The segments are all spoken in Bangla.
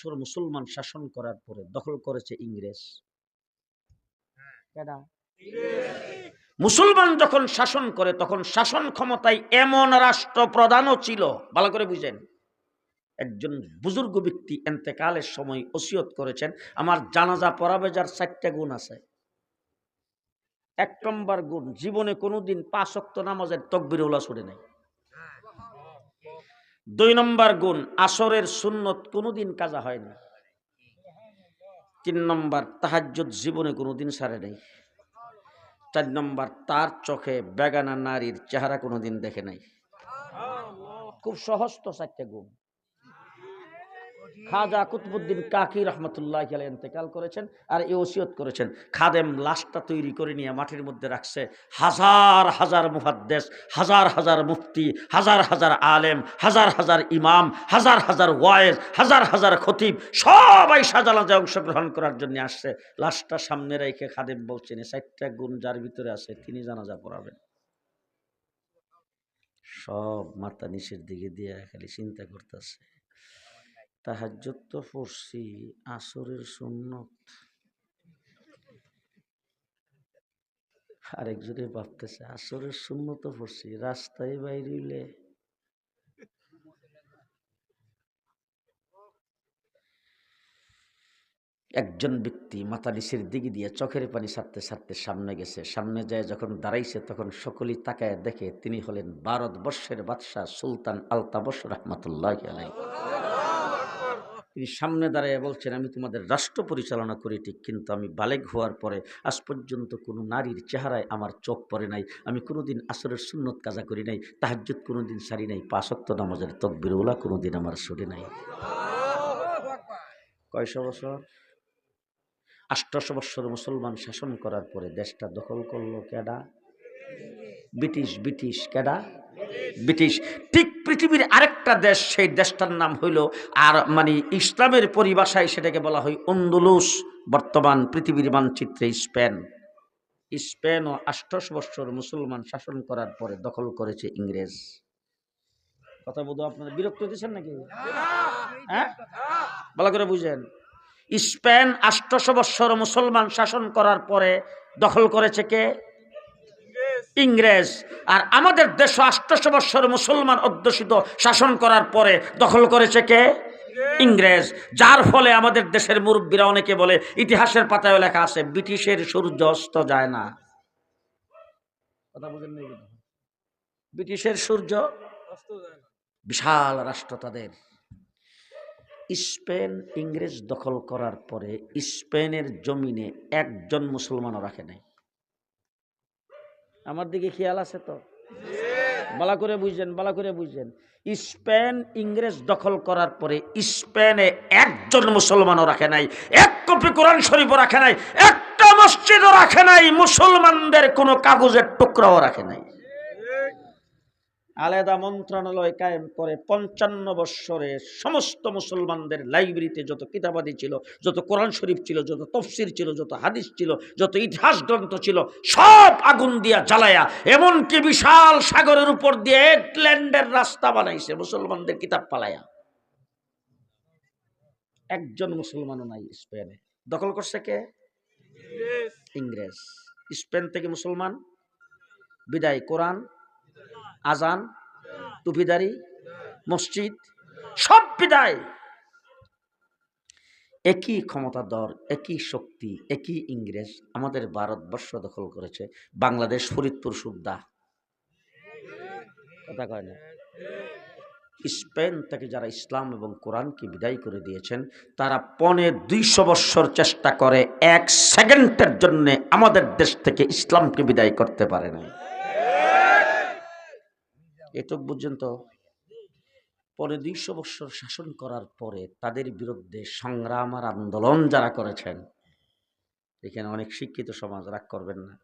বৎসর মুসলমান শাসন করার পরে দখল করেছে ইংরেজ। মুসলমান যখন শাসন করে, তখন শাসন ক্ষমতায় এমন রাষ্ট্র প্রধানও ছিল। ভালো করে বুঝেন। একজন বুজুর্গ ব্যক্তি এন্তেকালের সময় ওসিয়ত করেছেন, আমার জানাজা পড়াবে যার চারটা গুণ আছে। এক নম্বর গুণ, জীবনে কোনোদিন পাঁচ অক্ত নামাজের তকবির ওলা ছড়ে নাই। দুই নম্বর গুণ, আসরের সুন্নত কোনোদিন কাজা হয় না। তিন নম্বর, তাহাজ্জুদ জীবনে কোনোদিন সারে নাই। চার নম্বর, তার চোখে বেগানা নারীর চেহারা কোনোদিন দেখে নাই। খুব সহজ তো চারটে গুণ। খাজা কুতবুদ্দিন কাকি রহমতুল্লাহ আলাই ইন্তেকাল করেছেন আর এই ওসিয়ত করেছেন। খাদেম লাশটা তৈরি করে নিয়ে মাটির মধ্যে রাখছে। হাজার হাজার মুহাদ্দেস, হাজার হাজার মুফতি, হাজার হাজার আলেম, হাজার হাজার ইমাম, হাজার হাজার ওয়ায়েজ হাজার হাজার খতিব, সবাই সাজালাজে অংশগ্রহণ করার জন্য আসছে। লাশটা সামনে রেখে খাদেম বলছেন চারটা গুণ যার ভিতরে আছে, তিনি জানাজা পড়াবেন। সব মাথা নিচের দিকে দিয়ে খালি চিন্তা করতেছে। তাহাজ্জুদ তো পড়ছি আসরের সুন্নত। আরেকজনে ভাবতেছে, আসরের সুন্নত পড়ছি, রাস্তায় বাইরিলে একজন ব্যক্তি মাথা নিচের দিকে দিয়ে চোখের পানি ছাড়তে ছাড়তে সামনে গেছে। সামনে যায় যখন দাঁড়াইছে তখন সকলেই তাকায় দেখে তিনি হলেন ভারতবর্ষের বাদশাহ সুলতান আলতাবস রহমতুল্লাহ আলাই তিনি সামনে দাঁড়িয়ে বলছেন, আমি তোমাদের রাষ্ট্র পরিচালনা করি, ঠিক কিন্তু আমি বালেক হওয়ার পরে আজ পর্যন্ত কোনো নারীর চেহারায় আমার চোখ পড়ে নাই। আমি কোনোদিন আসরের সুন্নত কাজা করি নাই, তাহাজ্জুদ কোনোদিন সারি নাই পাশক্ত নামাজের তকবির ওলা কোনোদিন আমার সরে নাই। কয়শো বছর? আষ্টশো বৎসর মুসলমান শাসন করার পরে দেশটা দখল করল কেডা? ব্রিটিশ ব্রিটিশ কেডা? ব্রিটিশ। ঠিক পৃথিবীর আরেকটা দেশ, সেই দেশটার নাম হইল আর মানে ইসলামের পরিভাষায় সেটাকে বলা হয় অন্দুলুস, বর্তমান পৃথিবীর মানচিত্রে স্পেন। স্পেন ও আষ্টশ বৎসর মুসলমান শাসন করার পরে দখল করেছে ইংরেজ। কথা বোধ আপনারা বিরক্ত হতেছেন নাকি? হ্যাঁ? ভালো করে বুঝেন। স্পেন আষ্টশো বৎসর মুসলমান শাসন করার পরে দখল করেছে কে? ইংরেজ আর আমাদের দেশ আষ্টশো বৎসর মুসলমান অধ্যুষিত শাসন করার পরে দখল করেছে কে? ইংরেজ। যার ফলে আমাদের দেশের মুরব্বীরা অনেকে বলে ইতিহাসের পাতায় লেখা আছে ব্রিটিশের সূর্য অস্ত যায় না। কথা বুঝেন। ব্রিটিশের সূর্য বিশাল রাষ্ট্র তাদের। স্পেন ইংরেজ দখল করার পরে স্পেনের জমিনে একজন মুসলমানও রাখে নাই। আমার দিকে খেয়াল আছে তো? বলা করে বুঝছেন বলা করে বুঝছেন স্পেন ইংরেজ দখল করার পরে স্পেনে একজন মুসলমানও রাখে নাই, এক কপি কোরআন শরীফও রাখে নাই, একটা মসজিদও রাখে নাই, মুসলমানদের কোনো কাগজের টুকরাও রাখে নাই। আলাদা মন্ত্রণালয় কায়েম করে পঞ্চান্ন বৎসরে সমস্ত মুসলমানদের লাইব্রেরিতে যত কিতাবাদি ছিল যত কোরআন শরীফ ছিল যত তফসির ছিল যত হাদিস ছিল যত ইতিহাস গ্রন্থ ছিল সব আগুন দিয়া জ্বালায়া এমনকি বিশাল সাগরের উপর দিয়ে একল্যান্ডের রাস্তা বানাইছে মুসলমানদের কিতাব পালায়া। একজন মুসলমানও নাই স্পেনে। দখল করছে কে? ইংরেজ। স্পেন থেকে মুসলমান। বিদায় কোরআন। আজান টুপিদারি মসজিদ, সব বিদায়। একই ক্ষমতা দর একই শক্তি, একই ইংরেজ আমাদের ভারতবর্ষ দখল করেছে, বাংলাদেশ ফরিদপুর সুদ্দা কথা কয় না? স্পেন থেকে যারা ইসলাম এবং কোরআনকে বিদায় করে দিয়েছেন, তারা পনে দুইশো বৎসর চেষ্টা করে এক সেকেন্ডের জন্য আমাদের দেশ থেকে ইসলামকে বিদায় করতে পারে না এটুক পর্যন্ত পরে দুইশো বৎসর শাসন করার পরে তাদের বিরুদ্ধে সংগ্রাম আর আন্দোলন যারা করেছেন, এখানে অনেক শিক্ষিত সমাজ, রাগ করবেন না।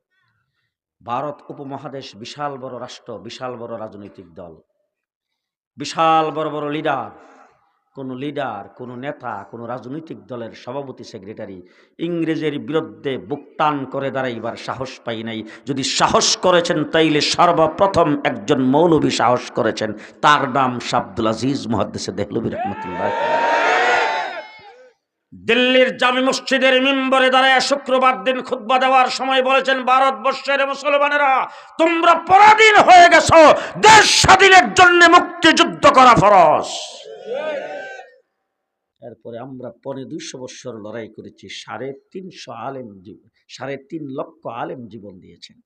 ভারত উপমহাদেশ বিশাল বড় রাষ্ট্র, বিশাল বড় রাজনৈতিক দল, বিশাল বড় বড় লিডার কোনো লিডার, কোনো নেতা, কোনো রাজনৈতিক দলের সভাপতি, সেক্রেটারি ইংরেজের বিরুদ্ধে বুকটান করে দাঁড়াইবার সাহস পাই নাই। যদি সাহস করেছেন, তাইলে সর্বপ্রথম একজন মৌলবী সাহস করেছেন। তার নাম শাব্দুল আজিজ মহাদ্দেশে দেহলবী রহমতুল্লাহ দিল্লির জামি মসজিদের মেম্বরে দাঁড়ায় শুক্রবার দিন খুতবা দেওয়ার সময় বলেছেন, ভারতবর্ষের মুসলমানেরা, তোমরা পরাধীন হয়ে গেছো। দেশ স্বাধীনের জন্য মুক্তিযুদ্ধ করা ফরজ। এরপরে আমরা পনে দুইশো বৎসর লড়াই করেছি, সাড়ে তিনশো আলেম জীবন সাড়ে তিন লক্ষ আলেম জীবন দিয়েছেন।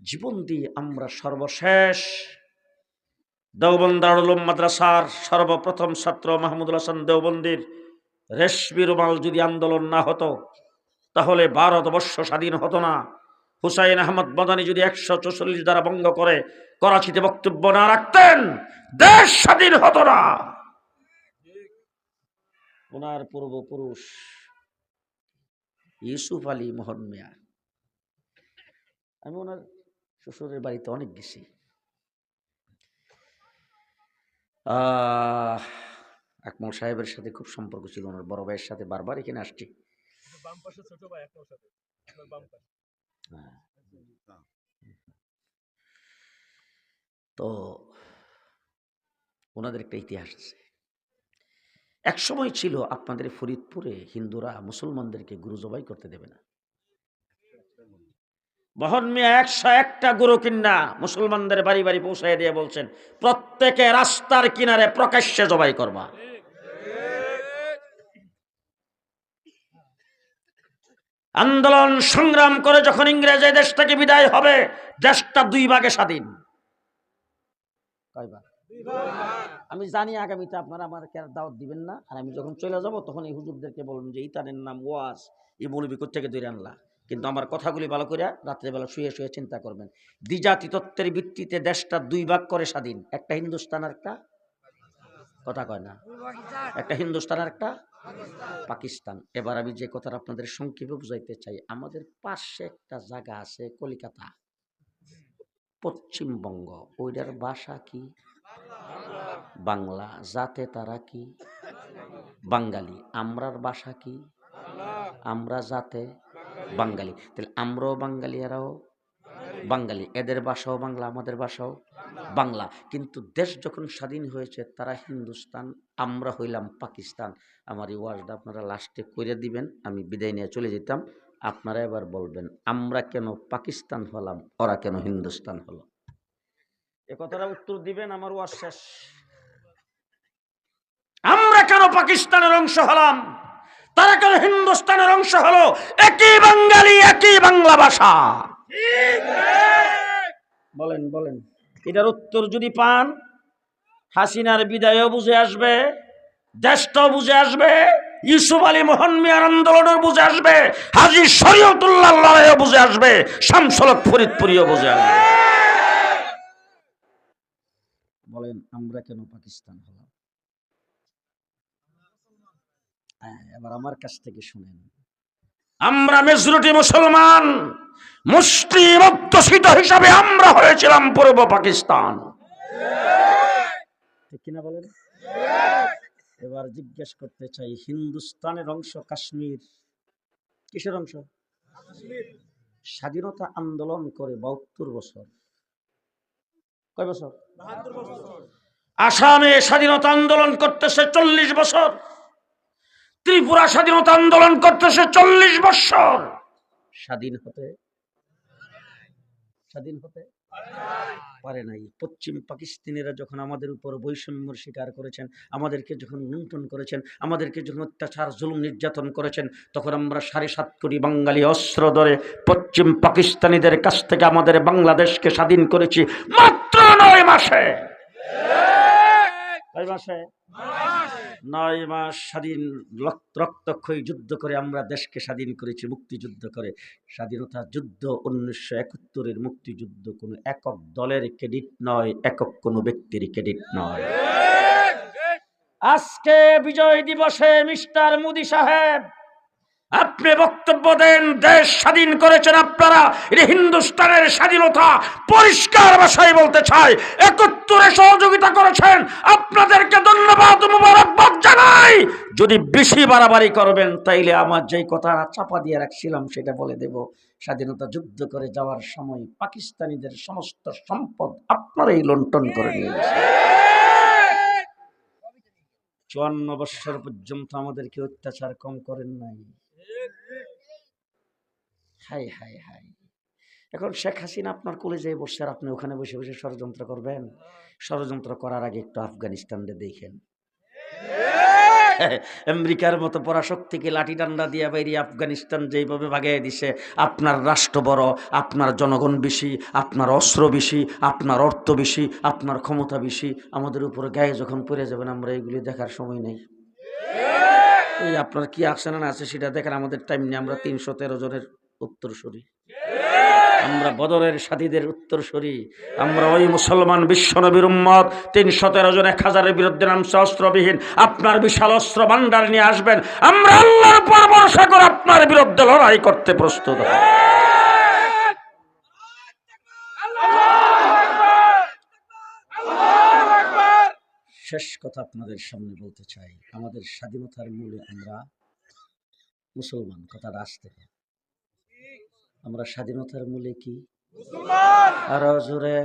জীবন দিয়ে আমরা সর্বশেষ দওবন্দারুল মাদ্রাসার সর্বপ্রথম ছাত্র মাহমুদুল হাসান দেওবন্দির রেশমি রুমাল যদি আন্দোলন না হতো, তাহলে ভারতবর্ষ স্বাধীন হতো না। হুসাইন আহমদ মদানি যদি একশো চৌচল্লিশ দ্বারা ভঙ্গ করে, করাচিতে বক্তব্য না রাখতেন, দেশ স্বাধীন হতো না। ওনার পূর্বপুরুষ ইউসুফ আলী মোহন মিয়া। আমি ওনার শ্বশুরের বাড়িতে অনেক গেছি। আহ, আকমল সাহেবের সাথে খুব সম্পর্ক ছিল ওনার বড় ভাইয়ের সাথে বারবার এখানে আসছি। বাম পাশে ছোট ভাই আপনার সাথে আপনার বাম পাশে। হ্যাঁ। তো ওনাদের একটা ইতিহাস আছে। এক সময় ছিল আপনাদের ফরিদপুরে হিন্দুরা মুসলমানদেরকে গুরু জবাই করতে দেবে না। বহন মিয়া একশো একটা গুরু কিনা মুসলমানদের বাড়ি বাড়ি পৌঁছাই দিয়ে বলছেন, প্রত্যেকে রাস্তার কিনারে প্রকাশ্যে জবাই করবা। আন্দোলন সংগ্রাম করে যখন ইংরেজ দেশ থেকে বিদায় হবে, দেশটা দুই ভাগে স্বাধীন? আমি জানি আগামীতে আপনারা আমার দাওয়াত দিবেন না। আর আমি যখন চলে যাব, তখন এই হুজুরদেরকে বলবেন যে, ইতানের নাম ওয়াজ, এই মৌলবী থেকে দূরে আনলা? কিন্তু আমার কথাগুলি ভালো করে রাত্রেবেলা শুয়ে শুয়ে চিন্তা করবেন। দ্বিজাতি তত্ত্বের ভিত্তিতে দেশটা দুই ভাগ করে স্বাধীন। একটা হিন্দুস্তান আর একটা কথা কয় না। একটা হিন্দুস্তান আর একটা পাকিস্তান। এবার আমি যে কথাটা আপনাদের সংক্ষেপে বুঝাইতে চাই, আমাদের পাশে একটা জায়গা আছে কলিকাতা, পশ্চিমবঙ্গ। ওইটার ভাষা কি? বাংলা যাতে তারা কি? বাঙালি। আমরার ভাষা কি? আমরা যাতে বাঙালি। তাহলে আমরাও বাঙালি, এরাও বাঙালি। এদের ভাষাও বাংলা, আমাদের ভাষাও বাংলা। কিন্তু দেশ যখন স্বাধীন হয়েছে, তারা হিন্দুস্তান, আমরা হইলাম পাকিস্তান। আমার এই ওয়াজটা আপনারা লাস্টে করে দিবেন, আমি বিদায় নিয়ে চলে যেতাম। আপনারা এবার বলবেন, আমরা কেন পাকিস্তান হলাম, ওরা কেন হিন্দুস্তান হলো? এ কথাটা উত্তর দিবেন আমার শেষ। আমরা কেন পাকিস্তানের অংশ হলাম? তারা কেন হিন্দুস্তানের অংশ হলো? একই বাঙালি একই বাংলা ভাষা। বলেন বলেন। এটার উত্তর যদি পান হাসিনার বিদায়ও বুঝে আসবে দেশটাও বুঝে আসবে ইউসুফ আলী মোহন মিয়ার আন্দোলনের বুঝে আসবে হাজি শরীয়তুল্লাহ লড়াইও বুঝে আসবে শামসলক ফরিদপুরিও বুঝে আসবে। বলেন আমরা কেন পাকিস্তান হলাম? হ্যাঁ, এবার আমার কাছ থেকে শুনেন। আমরা মেজরিটি মুসলমান মুসলিম অধ্যুষিত হিসাবে আমরা হয়েছিলাম পূর্ব পাকিস্তান। ঠিক কিনা বলেন? এবার জিজ্ঞেস করতে চাই হিন্দুস্তানের অংশ কাশ্মীর? কিসের অংশ? স্বাধীনতা আন্দোলন করে বাহাত্তর বছর। কয় বছর? আসামে স্বাধীনতা আন্দোলন করতেছে চল্লিশ বছর। ত্রিপুরা স্বাধীনতা আন্দোলন করতেছে চল্লিশ বছর। স্বাধীন হতে? স্বাধীন হতে? পারে নাই। পশ্চিম পাকিস্তানিরা যখন আমাদের উপর বৈষম্যর শিকার করেছেন আমাদেরকে যখন লুণ্ঠন করেছেন আমাদেরকে যখন অত্যাচার জুলুম নির্যাতন করেছেন তখন আমরা সাড়ে সাত কোটি বাঙালি অস্ত্র ধরে পশ্চিম পাকিস্তানিদের কাছ থেকে আমাদের বাংলাদেশকে স্বাধীন করেছি। মাত্র নয় মাসে। কয় মাসে? নয় মাস স্বাধীন রক্ত- রক্তক্ষয়ী যুদ্ধ করে আমরা দেশকে স্বাধীন করেছি মুক্তিযুদ্ধ করে। স্বাধীনতা যুদ্ধ উনিশশো একাত্তরের মুক্তিযুদ্ধ কোনো একক দলের ক্রেডিট নয় একক কোনো ব্যক্তির ক্রেডিট নয়। আজকে বিজয় দিবসে মিস্টার মোদি সাহেব আপনি বক্তব্য দেন, দেশ স্বাধীন করেছেন আপনারা। এটা হিন্দুস্তানের স্বাধীনতা, পরিষ্কার ভাষায় বলতে চাই। একত্তরে সহযোগিতা করেছেন। আপনাদেরকে ধন্যবাদ, মুবারকবাদ জানাই। যদি বেশি বাড়াবাড়ি করবেন, তাইলে আমার যেই কথা চাপা দিয়ে রাখছিলাম, সেটা বলে দেব। স্বাধীনতা যুদ্ধ করে যাওয়ার সময় পাকিস্তানিদের সমস্ত সম্পদ আপনারাই লুণ্ঠন করে নিয়ে গেছে চুয়ান্ন বৎসর পর্যন্ত আমাদেরকে অত্যাচার কম করেন নাই। হাই হাই হাই এখন শেখ হাসিনা আপনার কলেজে বসে আর আপনি ওখানে বসে বসে ষড়যন্ত্র করবেন? ষড়যন্ত্র করার আগে একটু আফগানিস্তানকে দেখেন। আমেরিকার মতো পরাশক্তিকে লাঠি ডান্ডা দিয়ে বাইরে আফগানিস্তান যেইভাবে ভাগিয়ে দিছে, আপনার রাষ্ট্র বড়, আপনার জনগণ বেশি, আপনার অস্ত্র বেশি, আপনার অর্থ বেশি, আপনার ক্ষমতা বেশি, আমাদের উপর গায়ে যখন পড়ে যাবেন, আমরা এগুলি দেখার সময় নেই। এই আপনার কি আছে না আছে সেটা দেখেন আমাদের টাইম নেই, আমরা তিনশো তেরো জনের উত্তরসূরি। আমরা বদরের সাথীদের উত্তরসূরি। আমরা ওই মুসলমান বিশ্বনবীর উম্মত। তিনশো তেরো জন, এক হাজারের বিরুদ্ধে নামছে অস্ত্রবিহীন। আপনার বিশাল অস্ত্র ভান্ডার নিয়ে আসবেন। আমরা আল্লাহর ভরসা করে আপনার বিরুদ্ধে লড়াই করতে প্রস্তুত। শেষ কথা আপনাদের সামনে বলতে চাই। আমাদের স্বাধীনতার মূলে আমরা মুসলমান, কথাটা আসতে হবে। আমরা স্বাধীনতার মূলে কি? আরও জোরে।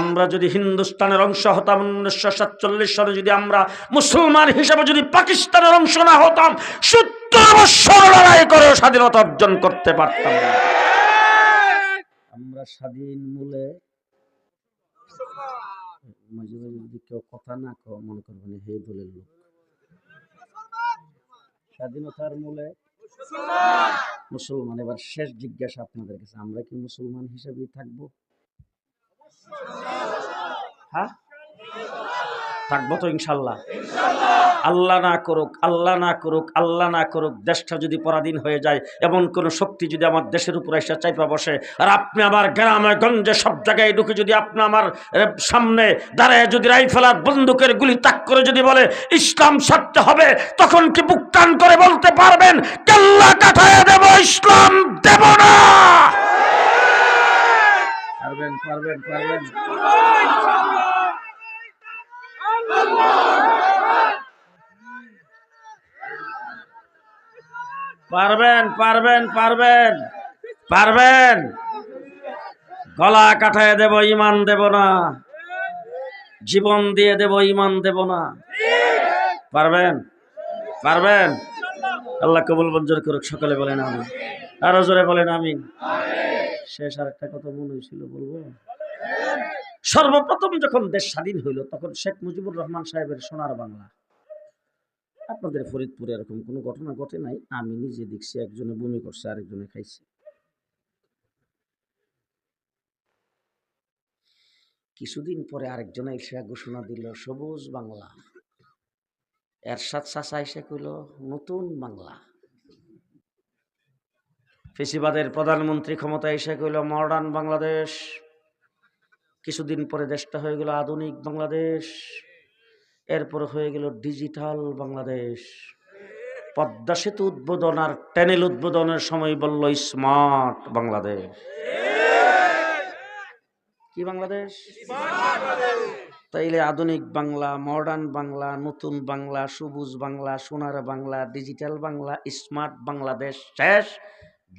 আমরা যদি হিন্দুস্তানের অংশ হতাম উনিশশো সাতচল্লিশ সালে যদি আমরা মুসলমান হিসেবে যদি পাকিস্তানের অংশ না হতাম সত্তর বৎসর লড়াই করে স্বাধীনতা অর্জন করতে পারতাম না। আমরা স্বাধীন মূলে মাঝে মাঝে যদি কেউ কথা না কও মনে করবেন হে দলের লোক। স্বাধীনতার মূলে মুসলমান, এবার শেষ জিজ্ঞাসা আপনাদের কাছে, আমরা কি মুসলমান হিসেবেই থাকব? হ্যাঁ? থাকব তো ইনশাল্লাহ। আল্লাহ না করুক, আল্লাহ না করুক, আল্লাহ না করুক, দেশটা যদি পরাধীন হয়ে যায়, এমন কোন শক্তি যদি আমার দেশের উপর এসে চাইপা বসে, আর আপনি আমার গ্রামে, গঞ্জে, সব জায়গায় ঢুকে যদি আপনি আমার সামনে দাঁড়ায় যদি রাইফেল আর বন্দুকের গুলি তাক করে যদি বলে, ইসলাম ছাড়তে হবে, তখন কি বুক টান করে বলতে পারবেন, কেল্লা কাটায় দেব, ইসলাম দেব না পারবেন পারবেন পারবেন। পারবেন পারবেন পারবেন পারবেন। গলা কাটায় দেব, ইমান দেব না। জীবন দিয়ে দেব, ইমান দেব না। পারবেন পারবেন। আল্লাহ কবুল মঞ্জুর করুক সকলে বলেন আমি আরও জোরে বলেন আমি শেষ আর একটা কথা মনে হয়েছিল, বলব। সর্বপ্রথম যখন দেশ স্বাধীন হইল, তখন শেখ মুজিবুর রহমান সাহেবের সোনার বাংলা। আপনাদের ফরিদপুরে এরকম কোনো ঘটনা ঘটে নাই? আমি নিজে দেখছি একজনে বমি করছে, আরেকজনে খাইছে। কিছুদিন পরে আরেকজনে এসে ঘোষণা দিল, সবুজ বাংলা। এরশাদ চাচা এসে কইল, নতুন বাংলা। ফেসিবাদের প্রধানমন্ত্রী ক্ষমতা এসে কইল, মডার্ন বাংলাদেশ। কিছুদিন পরে দেশটা হয়ে গেল আধুনিক বাংলাদেশ। এরপর হয়ে গেল ডিজিটাল বাংলাদেশ। পদ্মা সেতু উদ্বোধন আর ট্যানেল উদ্বোধনের সময় বলল, স্মার্ট বাংলাদেশ। কি বাংলাদেশ? তাইলে আধুনিক বাংলা, মডার্ন বাংলা, নতুন বাংলা, সবুজ বাংলা, সোনার বাংলা, ডিজিটাল বাংলা, স্মার্ট বাংলাদেশ শেষ।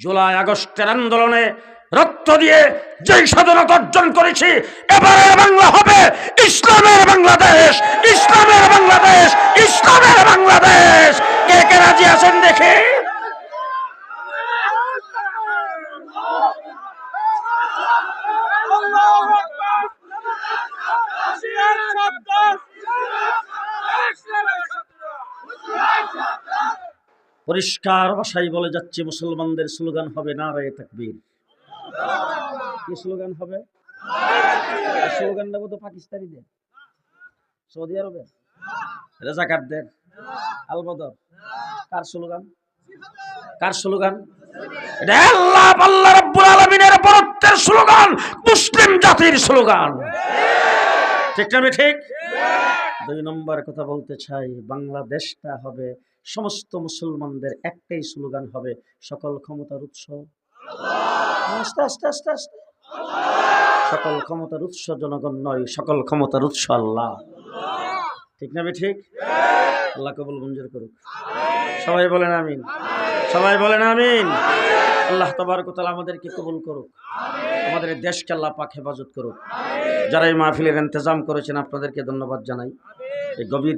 জুলাই আগস্টের আন্দোলনে রক্ত দিয়ে যেই স্বাধীনতা অর্জন করেছি এবারে বাংলা হবে ইসলামের বাংলাদেশ ইসলামের বাংলাদেশ ইসলামের বাংলাদেশ। কে কে রাজি আছেন দেখে? পরিষ্কার ভাষায় বলে যাচ্ছে, মুসলমানদের স্লোগান হবে না রে তাকবীর। কি স্লোগান হবে? এই স্লোগানটা বোধ পাকিস্তানিদের। সৌদি আরবের। রেজাকারদের। আলবদর। কার স্লোগান কার স্লোগান এটা আল্লাহ স্লোগান মুসলিম স্লোগান ঠিক দুই কথা বলতে চাই, বাংলাদেশটা হবে, সমস্ত মুসলমানদের একটাই স্লোগান হবে, সকল ক্ষমতার উৎস। আস্তে আস্তে আস্তে আস্তে সকল ক্ষমতার উৎস জনগণ নয়, সকল ক্ষমতার উৎস আল্লাহ। ঠিক না ঠিক? আল্লাহ কবুল মঞ্জুর করুক। সবাই বলেন আমিন। সবাই বলেন আমিন। আল্লাহ তবারকতাল আমাদেরকে কবুল করুক। আমাদের দেশকে আল্লাহ পাক হেফাজত করুক। যারা এই মাহফিলের ইন্তজাম করেছেন আপনাদেরকে ধন্যবাদ জানাই। এই গভীর